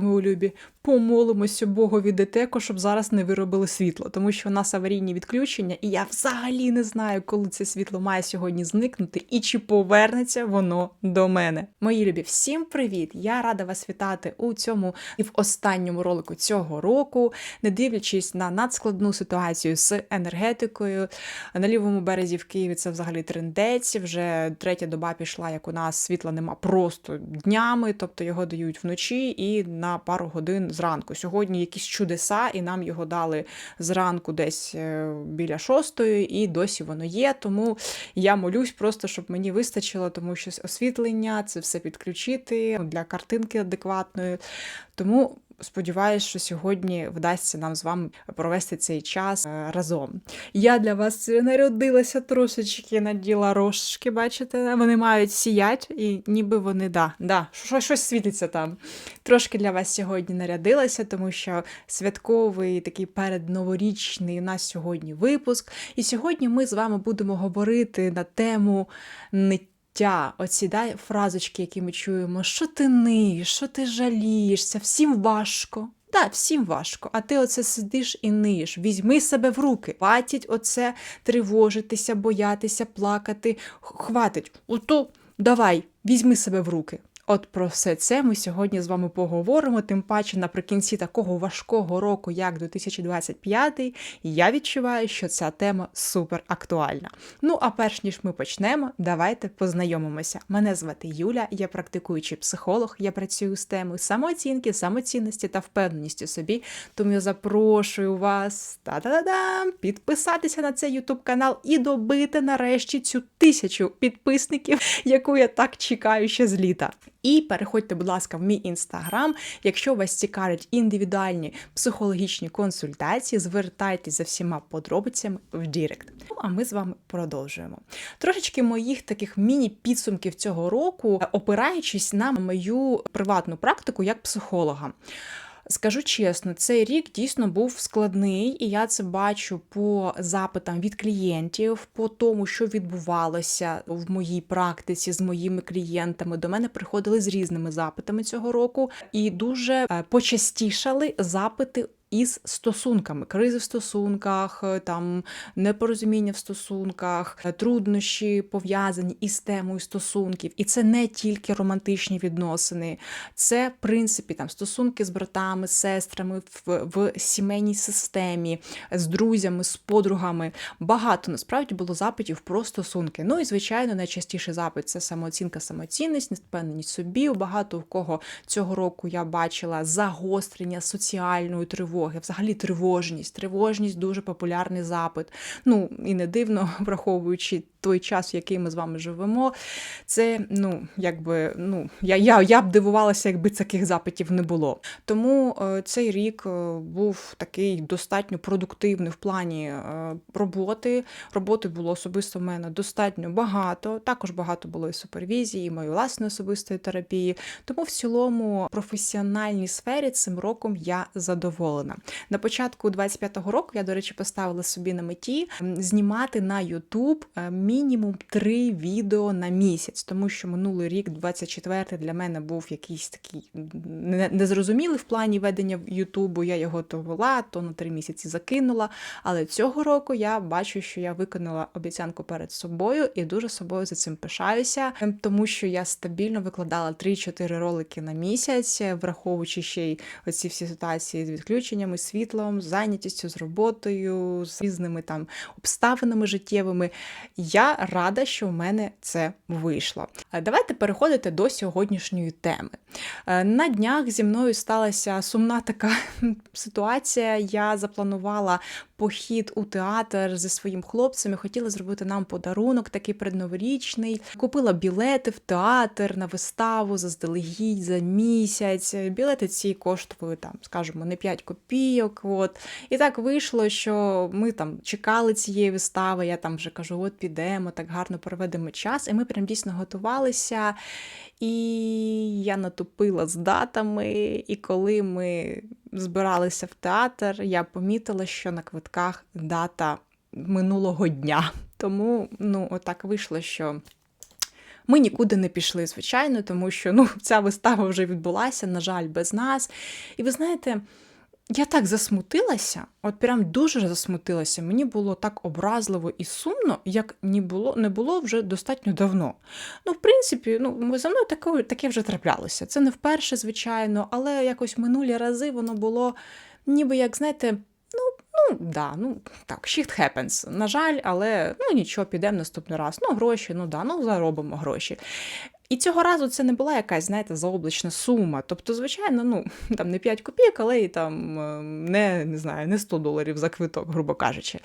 мої любі, помолимося Богові ДТЕКу, щоб зараз не виробили світло, тому що у нас аварійні відключення, і я взагалі не знаю, коли це світло має сьогодні зникнути і чи повернеться воно до мене. Мої любі, всім привіт! Я рада вас вітати у цьому і в останньому ролику цього року, не дивлячись на надскладну ситуацію з енергетикою. На лівому березі в Києві це взагалі трендець. Вже третя доба пішла, як у нас світла нема просто днями, тобто його дають вночі і на пару годин зранку. Сьогодні якісь чудеса, і нам його дали зранку десь е, біля шостої, і досі воно є. Тому я молюсь просто, щоб мені вистачило, тому що освітлення, це все підключити для картинки адекватної. Тому. Сподіваюсь, що сьогодні вдасться нам з вами провести цей час е, разом. Я для вас народилася трошечки наділа рожки, бачите, вони мають сіять, і ніби вони да, да, щось, світиться там. Трошки для вас сьогодні нарядилася, тому що святковий такий передноворічний у нас сьогодні випуск. І сьогодні ми з вами будемо говорити на тему ниття. Оці да, фразочки, які ми чуємо, що ти ниєш, що ти жалієшся, всім важко. Так, всім важко, а ти оце сидиш і ниєш. Візьми себе в руки. Хватить оце тривожитися, боятися, плакати. Хватить. Ото давай, візьми себе в руки. От про все це ми сьогодні з вами поговоримо. Тим паче, наприкінці такого важкого року, як 2025, я відчуваю, що ця тема супер актуальна. Ну а перш ніж ми почнемо, давайте познайомимося. Мене звати Юля, я практикуючий психолог, я працюю з темою самооцінки, самоцінності та впевненості собі. Тому я запрошую вас та-да-да-дам, підписатися на цей ютуб канал і добити нарешті цю тисячу підписників, яку я так чекаю ще з літа. І переходьте, будь ласка, в мій інстаграм. Якщо вас цікавлять індивідуальні психологічні консультації, звертайтеся за всіма подробицями в Дірект. Ну а ми з вами продовжуємо. Трошечки моїх таких міні-підсумків цього року, опираючись на мою приватну практику як психолога. Скажу чесно, цей рік дійсно був складний, і я це бачу по запитам від клієнтів, по тому, що відбувалося в моїй практиці з моїми клієнтами. До мене приходили з різними запитами цього року, і дуже е, почастішали запити із стосунками, кризи в стосунках, е, там непорозуміння в стосунках, е, труднощі пов'язані із темою стосунків. І це не тільки романтичні відносини, це в принципі там стосунки з братами, сестрами в, в сімейній системі, з друзями, з подругами. Багато насправді було запитів про стосунки. Ну і звичайно, найчастіший запит це самооцінка, самоцінність, невпевненість собі. Багато у кого цього року я бачила загострення соціальної тривоги тривоги, взагалі тривожність. Тривожність дуже популярний запит. Ну і не дивно, враховуючи той час, в який ми з вами живемо. Це, ну, якби, ну, я я, я б дивувалася, якби таких запитів не було. Тому е, цей рік е, був такий достатньо продуктивний в плані е, роботи. Роботи було особисто в мене достатньо багато. Також багато було і супервізії, і моєї власної особистої терапії. Тому в цілому професіональній сфері цим роком я задоволена. На початку 25-го року я, до речі, поставила собі на меті знімати на YouTube мінімум три відео на місяць, тому що минулий рік, 24-й, для мене був якийсь такий незрозумілий в плані ведення Ютубу. Я його то вела, то на три місяці закинула. Але цього року я бачу, що я виконала обіцянку перед собою і дуже собою за цим пишаюся, тому що я стабільно викладала 3-4 ролики на місяць, враховуючи ще й оці всі ситуації з відключеннями, світлом, зайнятістю, з роботою, з різними там обставинами життєвими. Я рада, що в мене це вийшло. Давайте переходити до сьогоднішньої теми. Е, на днях зі мною сталася сумна така ситуація. Я запланувала похід у театр зі своїм хлопцем і хотіла зробити нам подарунок, такий предноворічний. Купила білети в театр на виставу заздалегідь за місяць. Білети ці коштували там, скажімо, не 5 копійок. От. І так вийшло, що ми там чекали цієї вистави. Я там вже кажу, от підемо, так гарно проведемо час. І ми прям дійсно готувалися. І я натупила з датами, і коли ми збиралися в театр, я помітила, що на квитках дата минулого дня. Тому, ну, отак вийшло, що Ми нікуди не пішли, звичайно, тому що ну, ця вистава вже відбулася, на жаль, без нас. І ви знаєте, я так засмутилася, от прям дуже засмутилася. Мені було так образливо і сумно, як не було не було вже достатньо давно. Ну, в принципі, ну за мною таке, таке вже траплялося. Це не вперше, звичайно, але якось минулі рази воно було ніби як, знаєте, ну, ну да, ну так, shit happens. На жаль, але ну нічого, підемо наступний раз. Ну, гроші, ну да, ну заробимо гроші. І цього разу це не була якась, знаєте, заоблачна сума. Тобто, звичайно, ну там не 5 копійок, але і там не, не знаю, не 100 доларів за квиток, грубо кажучи.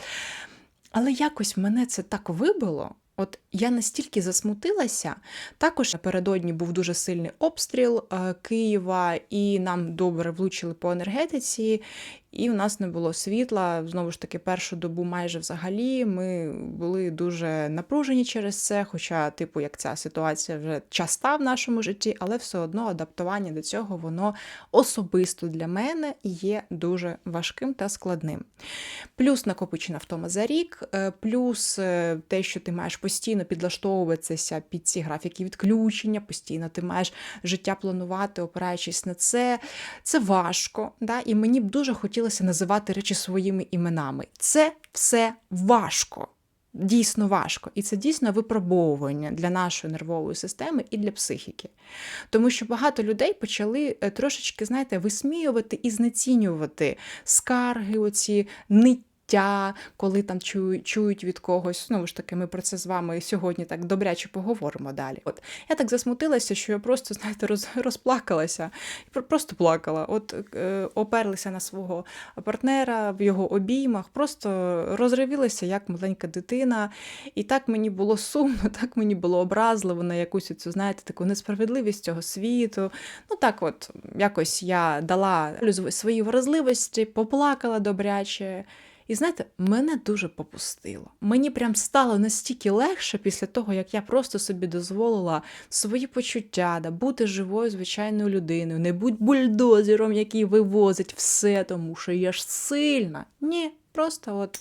Але якось мене це так вибило. От я настільки засмутилася. Також напередодні був дуже сильний обстріл е, Києва, і нам добре влучили по енергетиці, і в нас не було світла. Знову ж таки, першу добу майже взагалі ми були дуже напружені через це. Хоча, типу, як ця ситуація вже часта в нашому житті, але все одно адаптування до цього воно особисто для мене є дуже важким та складним. Плюс накопичена втома за рік, е, плюс е, те, що ти маєш постійно підлаштовуватися під ці графіки відключення, постійно ти маєш життя планувати, опираючись на це. Це важко. Да? І мені б дуже хотілося називати речі своїми іменами. Це все важко. Дійсно важко, і це дійсно випробовування для нашої нервової системи і для психіки. Тому що багато людей почали е, трошечки, знаєте, висміювати і знецінювати скарги, оці ниття життя, коли там чують, від когось. Знову ж таки, ми про це з вами сьогодні так добряче поговоримо далі. От я так засмутилася, що я просто, знаєте, роз, розплакалася просто плакала. От е, оперлася на свого партнера в його обіймах, просто розривілася як маленька дитина. І так мені було сумно, так мені було образливо на якусь цю, знаєте, таку несправедливість цього світу. Ну так, от якось я дала свої вразливості, поплакала добряче. І знаєте, мене дуже попустило. Мені прям стало настільки легше після того, як я просто собі дозволила свої почуття, да, бути живою, звичайною людиною, не будь бульдозером, який вивозить все, тому що я ж сильна. Ні, просто от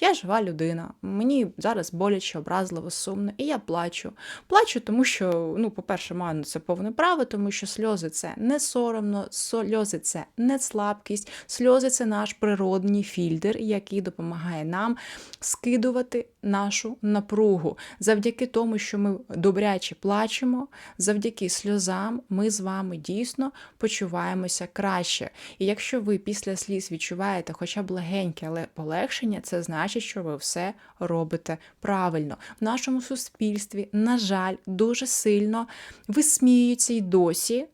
я жива людина, мені зараз боляче, образливо, сумно, і я плачу. Плачу, тому що, ну, по-перше, маю на це повне право, тому що сльози це не соромно, сльози це не слабкість, сльози це наш природній фільтр, який допомагає нам скидувати нашу напругу. Завдяки тому, що ми добряче плачемо, завдяки сльозам ми з вами дійсно почуваємося краще. І якщо ви після сліз відчуваєте хоча б легеньке, але полегшення, це значить що ви все робите правильно. В нашому суспільстві, на жаль, дуже сильно висміюються й досі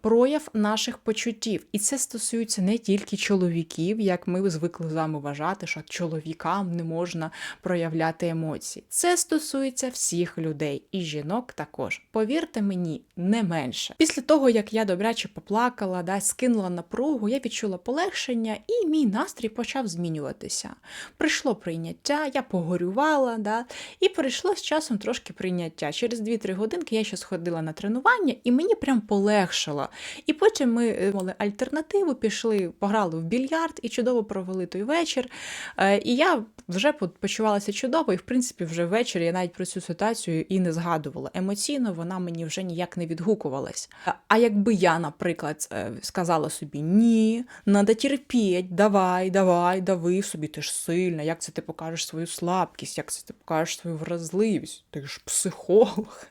прояв наших почуттів. І це стосується не тільки чоловіків, як ми звикли з вами вважати, що чоловікам не можна проявляти емоції. Це стосується всіх людей, і жінок також. Повірте мені, не менше. Після того, як я добряче поплакала, да, скинула напругу, я відчула полегшення, і мій настрій почав змінюватися. Прийшло прийняття, я погорювала, да, і прийшло з часом трошки прийняття. Через 2-3 годинки я ще сходила на тренування, і мені прям полегшило вирішила. І потім ми е, мали альтернативу, пішли, пограли в більярд і чудово провели той вечір. Е, і я вже почувалася чудово, і в принципі, вже ввечері я навіть про цю ситуацію і не згадувала. Емоційно вона мені вже ніяк не відгукувалась. А якби я, наприклад, е, сказала собі ні, треба терпіти, давай, давай, дави собі, ти ж сильна, як це ти покажеш свою слабкість, як це ти покажеш свою вразливість, ти ж психолог.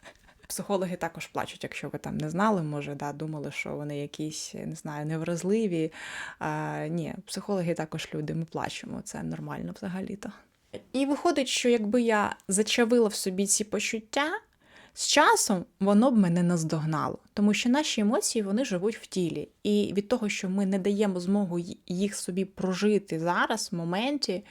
Психологи також плачуть, якщо ви там не знали, може, да, думали, що вони якісь, не знаю, невразливі. А, Ні, психологи також люди, ми плачемо, це нормально взагалі-то. І виходить, що якби я зачавила в собі ці почуття, з часом воно б мене наздогнало, тому що наші емоції вони живуть в тілі. І від того, що ми не даємо змогу їх собі прожити зараз, в моменті.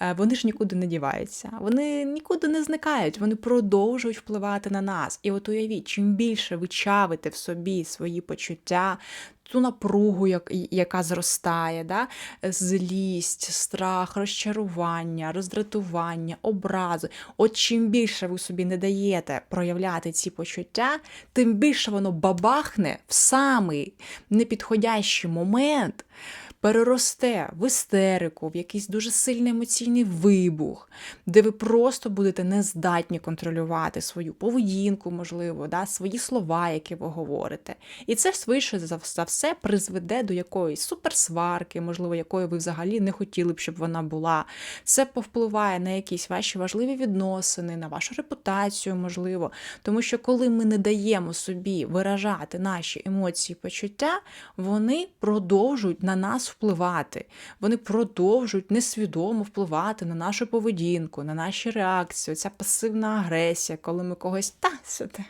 Е, вони ж нікуди не діваються, вони нікуди не зникають, вони продовжують впливати на нас. І от уявіть, чим більше ви чавите в собі свої почуття, ту напругу, яка зростає, да? злість, страх, розчарування, роздратування, образи. От чим більше ви собі не даєте проявляти ці почуття, тим більше воно бабахне в самий непідходящий момент переросте в істерику, в якийсь дуже сильний емоційний вибух, де ви просто будете нездатні контролювати свою поведінку, можливо, да, свої слова, які ви говорите. І це швидше за все призведе до якоїсь суперсварки, можливо, якої ви взагалі не хотіли б, щоб вона була. Це повпливає на якісь ваші важливі відносини, на вашу репутацію, можливо. Тому що коли ми не даємо собі виражати наші емоції, почуття, вони продовжують на нас впливати. Вони продовжують несвідомо впливати на нашу поведінку, на наші реакції. Ця пасивна агресія, коли ми когось та сюди.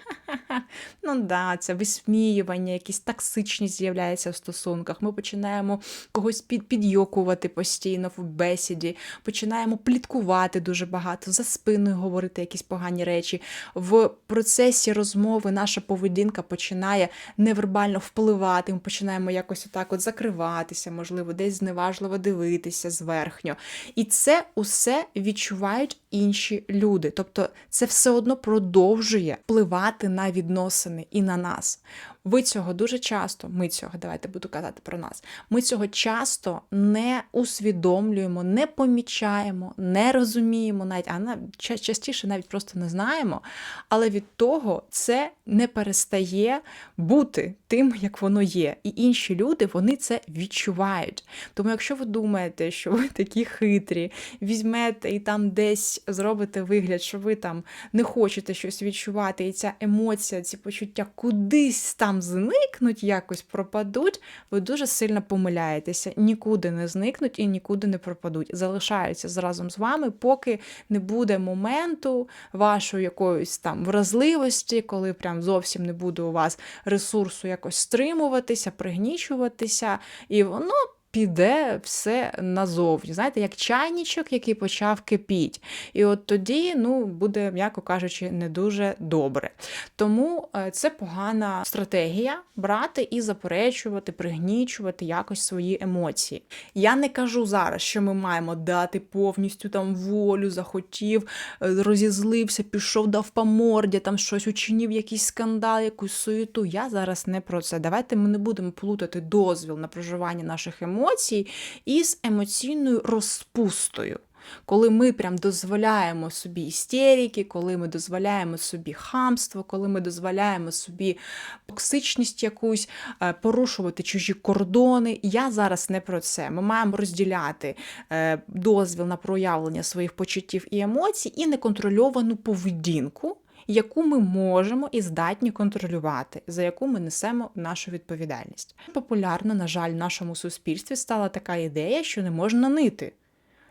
Ну да, це висміювання, якісь токсичність з'являється в стосунках. Ми починаємо когось під, підйокувати постійно в бесіді, починаємо пліткувати дуже багато, за спиною говорити якісь погані речі. В процесі розмови наша поведінка починає невербально впливати. Ми починаємо якось отак от закриватися, можливо, десь зневажливо дивитися зверхньо. І це усе відчувають інші люди. Тобто це все одно продовжує впливати на відносини і на нас. Ви цього дуже часто, ми цього, давайте буду казати про нас. Ми цього часто не усвідомлюємо, не помічаємо, не розуміємо, навіть а частіше навіть просто не знаємо. Але від того це не перестає бути тим, як воно є. І інші люди вони це відчувають. Тому, якщо ви думаєте, що ви такі хитрі, візьмете і там десь зробите вигляд, що ви там не хочете щось відчувати, і ця емоція, ці почуття кудись там зникнуть, якось пропадуть, ви дуже сильно помиляєтеся, нікуди не зникнуть і нікуди не пропадуть. Залишаються разом з вами, поки не буде моменту вашої якоїсь там вразливості, коли прям зовсім не буде у вас ресурсу якось стримуватися, пригнічуватися, і воно піде все назовні. Знаєте, як чайничок, який почав кипіть. І от тоді, ну, буде, м'яко кажучи, не дуже добре. Тому е, це погана стратегія брати і заперечувати, пригнічувати якось свої емоції. Я не кажу зараз, що ми маємо дати повністю там волю, захотів, е, розізлився, пішов, дав по морді, там щось учинив, якийсь скандал, якусь суєту. Я зараз не про це. Давайте ми не будемо плутати дозвіл на проживання наших емоцій емоцій із емоційною розпустою. Коли ми прям дозволяємо собі істерики, коли ми дозволяємо собі хамство, коли ми дозволяємо собі токсичність якусь, е, порушувати чужі кордони. Я зараз не про це. Ми маємо розділяти е, дозвіл на проявлення своїх почуттів і емоцій і неконтрольовану поведінку яку ми можемо і здатні контролювати, за яку ми несемо нашу відповідальність. Популярно, на жаль, в нашому суспільстві стала така ідея, що не можна нити.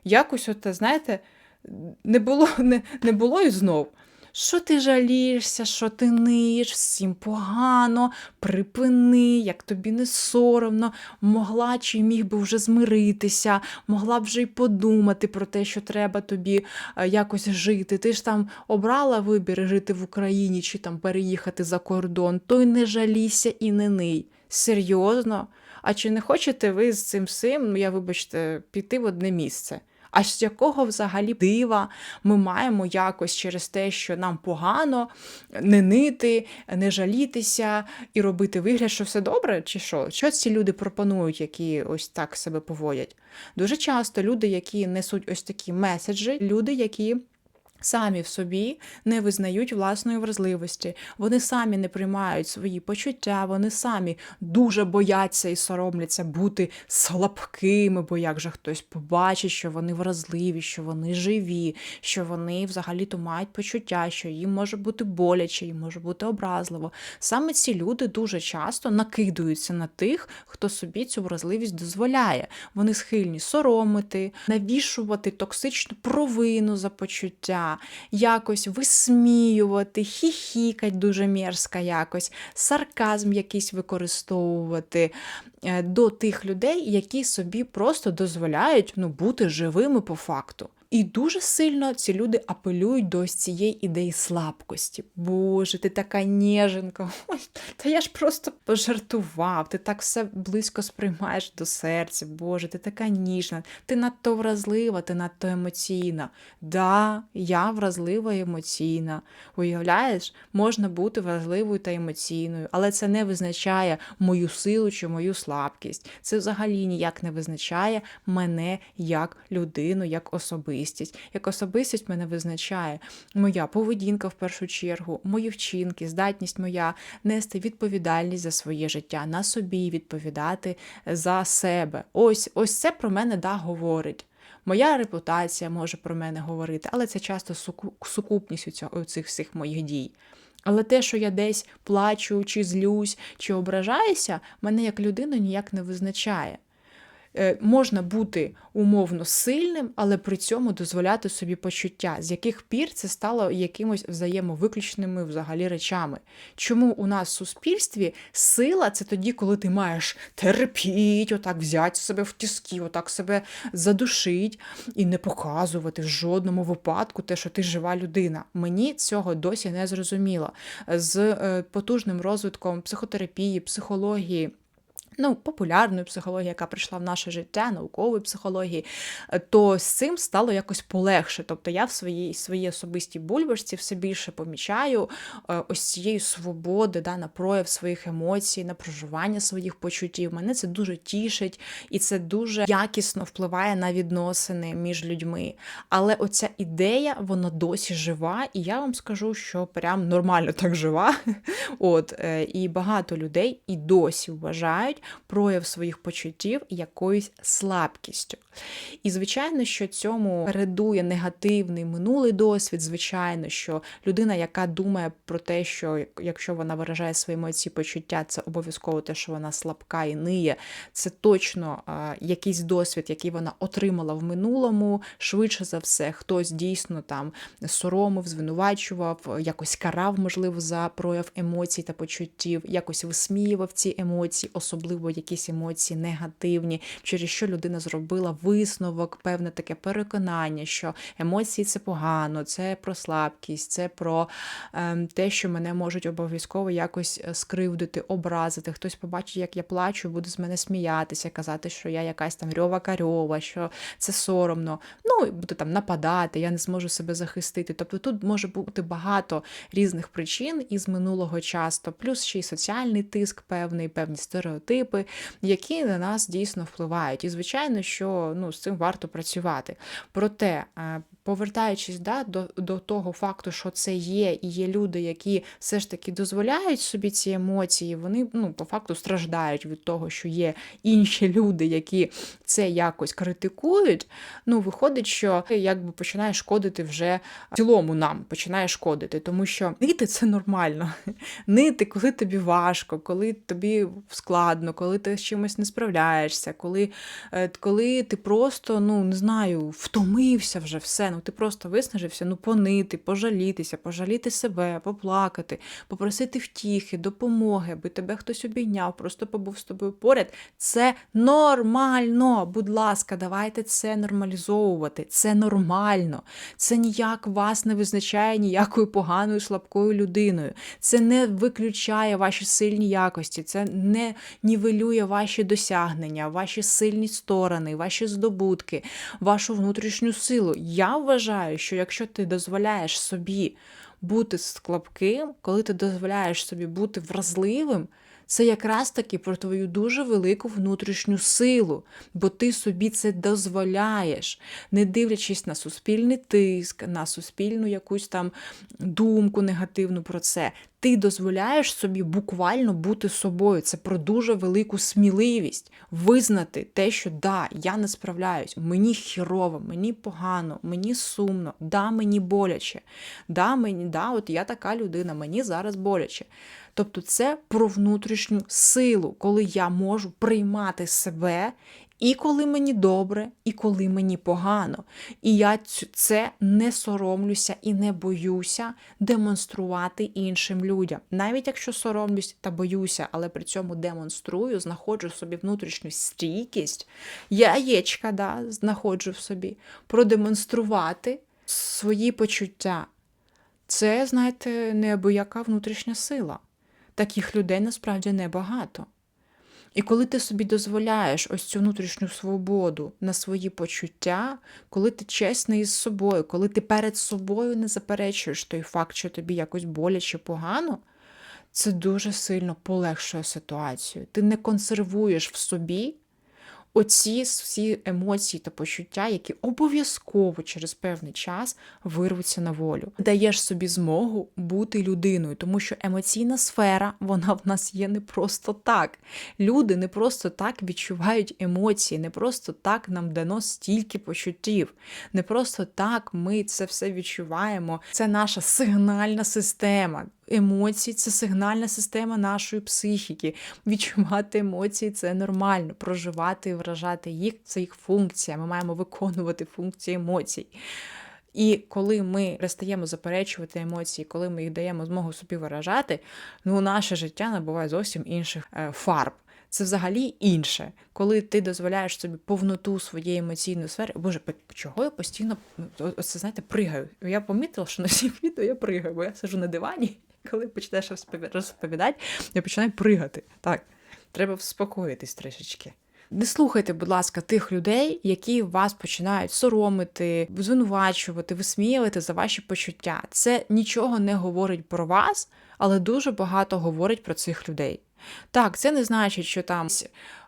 Якось, от, знаєте, не було, не, не було і знов. Що ти жалієшся, що ти ниєш, всім погано, припини, як тобі не соромно, могла чи міг би вже змиритися, могла б вже й подумати про те, що треба тобі е, якось жити. Ти ж там обрала вибір жити в Україні чи там переїхати за кордон, то й не жалійся і не ний. Серйозно? А чи не хочете ви з цим всім, я вибачте, піти в одне місце? А з якого взагалі дива ми маємо якось через те, що нам погано не нити, не жалітися і робити вигляд, що все добре, чи що? Що ці люди пропонують, які ось так себе поводять? Дуже часто люди, які несуть ось такі меседжі, люди, які самі в собі не визнають власної вразливості, вони самі не приймають свої почуття, вони самі дуже бояться і соромляться бути слабкими, бо як же хтось побачить, що вони вразливі, що вони живі, що вони взагалі-то мають почуття, що їм може бути боляче, їм може бути образливо. Саме ці люди дуже часто накидуються на тих, хто собі цю вразливість дозволяє. Вони схильні соромити, навішувати токсичну провину за почуття якось висміювати, хіхікать дуже мерзко якось, сарказм якийсь використовувати е, до тих людей, які собі просто дозволяють ну, бути живими по факту. І дуже сильно ці люди апелюють до ось цієї ідеї слабкості. Боже, ти така ніженка. Ой, та я ж просто пожартував, ти так все близько сприймаєш до серця. Боже, ти така ніжна, ти надто вразлива, ти надто емоційна. Да, я вразлива і емоційна. Уявляєш, можна бути вразливою та емоційною, але це не визначає мою силу чи мою слабкість. Це взагалі ніяк не визначає мене як людину, як особистість. Як особистість мене визначає моя поведінка в першу чергу, мої вчинки, здатність моя нести відповідальність за своє життя, на собі відповідати за себе. Ось ось це про мене да говорить. Моя репутація може про мене говорити, але це часто сукупність у цих всіх моїх дій. Але те, що я десь плачу, чи злюсь, чи ображаюся, мене як людину ніяк не визначає. Е, можна бути умовно сильним, але при цьому дозволяти собі почуття, з яких пір це стало якимось взаємовиключними взагалі речами. Чому у нас в суспільстві сила це тоді, коли ти маєш терпіть, отак взяти себе в тіски, отак себе задушить і не показувати в жодному випадку те, що ти жива людина. Мені цього досі не зрозуміло. З е, потужним розвитком психотерапії, психології. Ну, популярної психології, яка прийшла в наше життя, наукової психології, е, то з цим стало якось полегше. Тобто я в своїй своїй особистій бульбашці все більше помічаю е, ось цієї свободи да, на прояв своїх емоцій, на проживання своїх почуттів. Мене це дуже тішить і це дуже якісно впливає на відносини між людьми. Але оця ідея, вона досі жива, і я вам скажу, що прям нормально так жива. От, е, І багато людей і досі вважають прояв своїх почуттів якоюсь слабкістю. І, звичайно, що цьому передує негативний минулий досвід. Звичайно, що людина, яка думає про те, що якщо вона виражає свої емоції почуття, це обов'язково те, що вона слабка і ниє, це точно а, якийсь досвід, який вона отримала в минулому. Швидше за все, хтось дійсно там соромив, звинувачував, якось карав, можливо, за прояв емоцій та почуттів, якось висміював ці емоції, особливо якісь емоції негативні, через що людина зробила висновок, певне таке переконання, що емоції це погано, це про слабкість, це про е, те, що мене можуть обов'язково якось е, скривдити, образити. Хтось побачить, як я плачу, буде з мене сміятися, казати, що я якась там рьова карьова, що це соромно. Ну, буде там нападати, я не зможу себе захистити. Тобто тут може бути багато різних причин із минулого часу, плюс ще й соціальний тиск, певний, певні стереотипи, які на нас дійсно впливають. І звичайно, що ну, з цим варто працювати. Проте, е, повертаючись да, до, до того факту, що це є, і є люди, які все ж таки дозволяють собі ці емоції, вони ну, по факту страждають від того, що є інші люди, які це якось критикують. Ну, виходить, що якби починає шкодити вже цілому нам, починає шкодити, тому що нити це нормально. Нити, коли тобі важко, коли тобі складно, коли ти з чимось не справляєшся, коли, е, коли ти просто, ну не знаю, втомився вже все. Ну ти просто виснажився, ну понити, пожалітися, пожаліти себе, поплакати, попросити втіхи, допомоги, аби тебе хтось обійняв, просто побув з тобою поряд. Це нормально. Будь ласка, давайте це нормалізовувати. Це нормально. Це ніяк вас не визначає ніякою поганою, слабкою людиною. Це не виключає ваші сильні якості, це не нівелює ваші досягнення, ваші сильні сторони, ваші здобутки, вашу внутрішню силу. Я вважаю, що якщо ти дозволяєш собі бути слабким, коли ти дозволяєш собі бути вразливим, це якраз таки про твою дуже велику внутрішню силу, бо ти собі це дозволяєш, не дивлячись на суспільний тиск, на суспільну якусь там думку негативну про це. Ти дозволяєш собі буквально бути собою. Це про дуже велику сміливість визнати те, що да, я не справляюсь, мені хірово, мені погано, мені сумно, да, мені боляче, да, мені, да, от я така людина, мені зараз боляче. Тобто, це про внутрішню силу, коли я можу приймати себе. І коли мені добре, і коли мені погано. І я це не соромлюся і не боюся демонструвати іншим людям. Навіть якщо соромлюсь та боюся, але при цьому демонструю, знаходжу в собі внутрішню стійкість, яєчка да, знаходжу в собі, продемонструвати свої почуття. Це, знаєте, неабияка внутрішня сила. Таких людей насправді небагато. І коли ти собі дозволяєш ось цю внутрішню свободу на свої почуття, коли ти чесний із собою, коли ти перед собою не заперечуєш той факт, що тобі якось боляче погано, це дуже сильно полегшує ситуацію. Ти не консервуєш в собі оці всі емоції та почуття, які обов'язково через певний час вирвуться на волю. Даєш собі змогу бути людиною, тому що емоційна сфера вона в нас є не просто так. Люди не просто так відчувають емоції, не просто так нам дано стільки почуттів, не просто так ми це все відчуваємо. Це наша сигнальна система. Емоції це сигнальна система нашої психіки. Відчувати емоції це нормально. Проживати і вражати їх це їх функція. Ми маємо виконувати функції емоцій. І коли ми перестаємо заперечувати емоції, коли ми їх даємо змогу собі виражати, ну наше життя набуває зовсім інших е, фарб. Це взагалі інше, коли ти дозволяєш собі повноту своєї емоційної сфери. Боже, чого я постійно о- оце, знаєте, пригаю? Я помітила, що на всіх відео я пригаю, бо я сижу на дивані, коли почнеш розповідати, я починаю пригати. Так, треба вспокоїтись трішечки. Не слухайте, будь ласка, тих людей, які вас починають соромити, звинувачувати, висміювати за ваші почуття. Це нічого не говорить про вас, але дуже багато говорить про цих людей. Так, це не значить, що там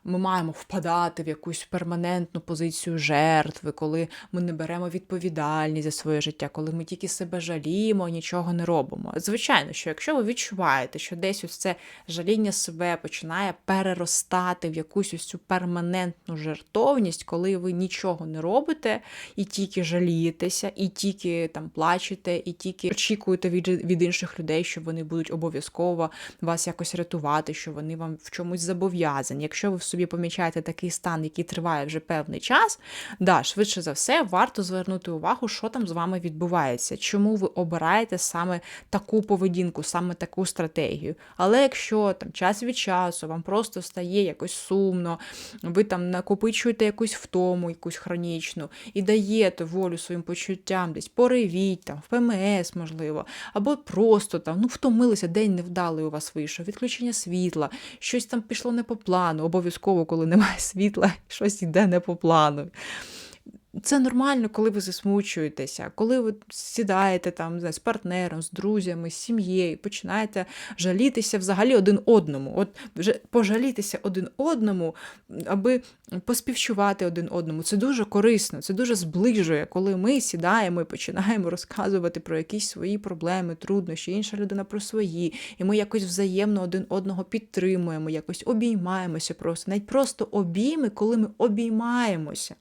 ми маємо впадати в якусь перманентну позицію жертви, коли ми не беремо відповідальність за своє життя, коли ми тільки себе жаліємо, нічого не робимо. Звичайно, що якщо ви відчуваєте, що десь ось це жаління себе починає переростати в якусь ось цю перманентну жертовність, коли ви нічого не робите і тільки жалієтеся, і тільки там плачете, і тільки очікуєте від, від інших людей, що вони будуть обов'язково вас якось рятувати, що вони вам в чомусь зобов'язані. Якщо ви в собі помічаєте такий стан, який триває вже певний час, да, швидше за все, варто звернути увагу, що там з вами відбувається, чому ви обираєте саме таку поведінку, саме таку стратегію. Але якщо там час від часу вам просто стає якось сумно, ви там накопичуєте якусь втому, якусь хронічну, і даєте волю своїм почуттям, десь поривіть, там, в ПМС, можливо, або просто там, ну, втомилися, день невдалий у вас вийшов, відключення світла, щось там пішло не по плану, обов'язково, коли немає світла, щось йде не по плану. Це нормально, коли ви засмучуєтеся, коли ви сідаєте там не знаю, з партнером, з друзями, з сім'єю, починаєте жалітися взагалі один одному. От вже пожалітися один одному, аби поспівчувати один одному. Це дуже корисно, це дуже зближує, коли ми сідаємо і починаємо розказувати про якісь свої проблеми, труднощі, інша людина про свої, і ми якось взаємно один одного підтримуємо, якось обіймаємося просто, навіть просто обійми, коли ми обіймаємося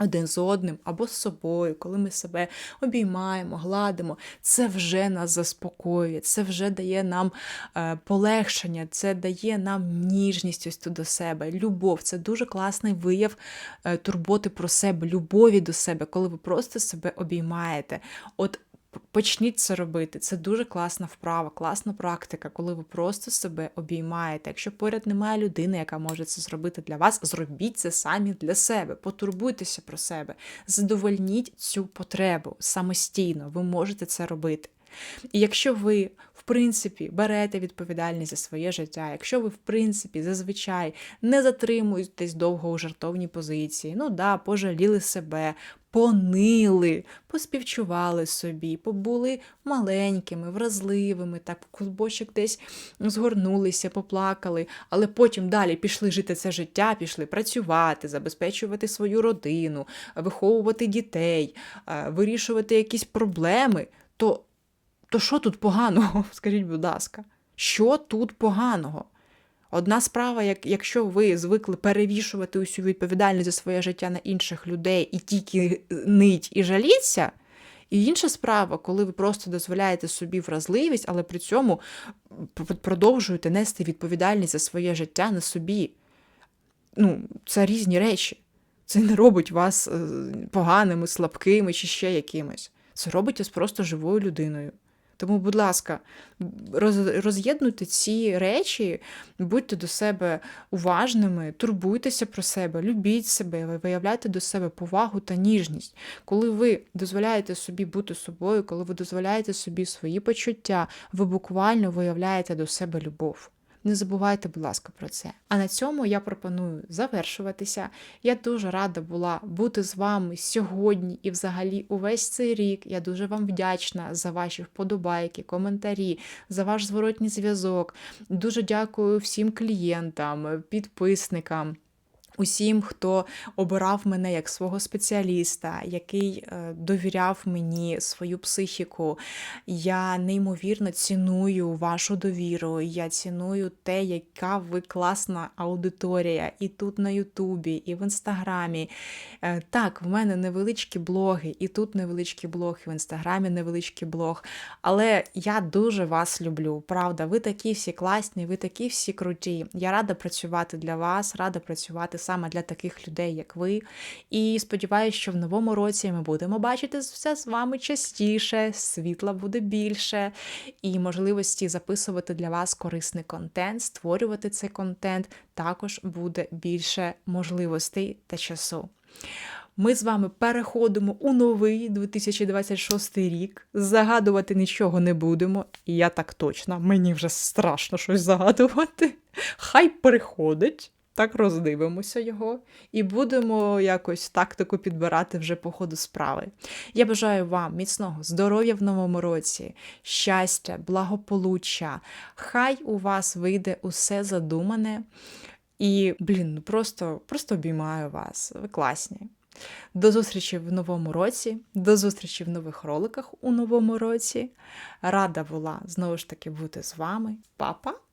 один з одним або з собою, коли ми себе обіймаємо, гладимо, це вже нас заспокоює, це вже дає нам е, полегшення, це дає нам ніжність ось до себе. Любов це дуже класний вияв е, турботи про себе, любові до себе, коли ви просто себе обіймаєте. От Почніть це робити. Це дуже класна вправа, класна практика, коли ви просто себе обіймаєте. Якщо поряд немає людини, яка може це зробити для вас, зробіть це самі для себе. Потурбуйтеся про себе, задовольніть цю потребу самостійно. Ви можете це робити. І якщо ви, в принципі, берете відповідальність за своє життя, якщо ви, в принципі, зазвичай не затримуєтесь довго у жартовній позиції, ну да, пожаліли себе, понили, поспівчували собі, побули маленькими, вразливими, так в клубочок десь згорнулися, поплакали, але потім далі пішли жити це життя, пішли працювати, забезпечувати свою родину, виховувати дітей, е, вирішувати якісь проблеми, то, то що тут поганого? Скажіть, будь ласка, що тут поганого? Одна справа, як, якщо ви звикли перевішувати усю відповідальність за своє життя на інших людей і тільки нить і жаліться, І інша справа, коли ви просто дозволяєте собі вразливість, але при цьому продовжуєте нести відповідальність за своє життя на собі. Ну, це різні речі. Це не робить вас е, поганими, слабкими чи ще якимось. Це робить вас просто живою людиною. Тому, будь ласка, роз- роз'єднуйте ці речі, будьте до себе уважними, турбуйтеся про себе, любіть себе, ви- виявляйте до себе повагу та ніжність. Коли ви дозволяєте собі бути собою, коли ви дозволяєте собі свої почуття, ви буквально виявляєте до себе любов. Не забувайте, будь ласка, про це. А на цьому я пропоную завершуватися. Я дуже рада була бути з вами сьогодні і взагалі увесь цей рік. Я дуже вам вдячна за ваші вподобайки, коментарі, за ваш зворотній зв'язок. Дуже дякую всім клієнтам, підписникам. Усім, хто обирав мене як свого спеціаліста, який е, довіряв мені свою психіку. Я неймовірно ціную вашу довіру. Я ціную те, яка ви класна аудиторія і тут на Ютубі, і в інстаграмі. Е, Так, в мене невеличкі блоги, і тут невеличкі блог, і в інстаграмі невеличкий блог. Але я дуже вас люблю. Правда, ви такі всі класні, ви такі всі круті. Я рада працювати для вас, рада працювати саме для таких людей, як ви. І сподіваюся, що в новому році ми будемо бачити все з вами частіше, світла буде більше, і можливості записувати для вас корисний контент, створювати цей контент також буде більше можливостей та часу. Ми з вами переходимо у новий 2026 рік. Загадувати нічого не будемо. І я так точно, мені вже страшно щось загадувати. Хай переходить. Так роздивимося його і будемо якось тактику підбирати вже по ходу справи. Я бажаю вам міцного здоров'я в новому році, щастя, благополуччя. Хай у вас вийде усе задумане. І, блін, ну просто, просто обіймаю вас. Ви класні. До зустрічі в новому році, до зустрічі в нових роликах у новому році. Рада була знову ж таки бути з вами. Па-па!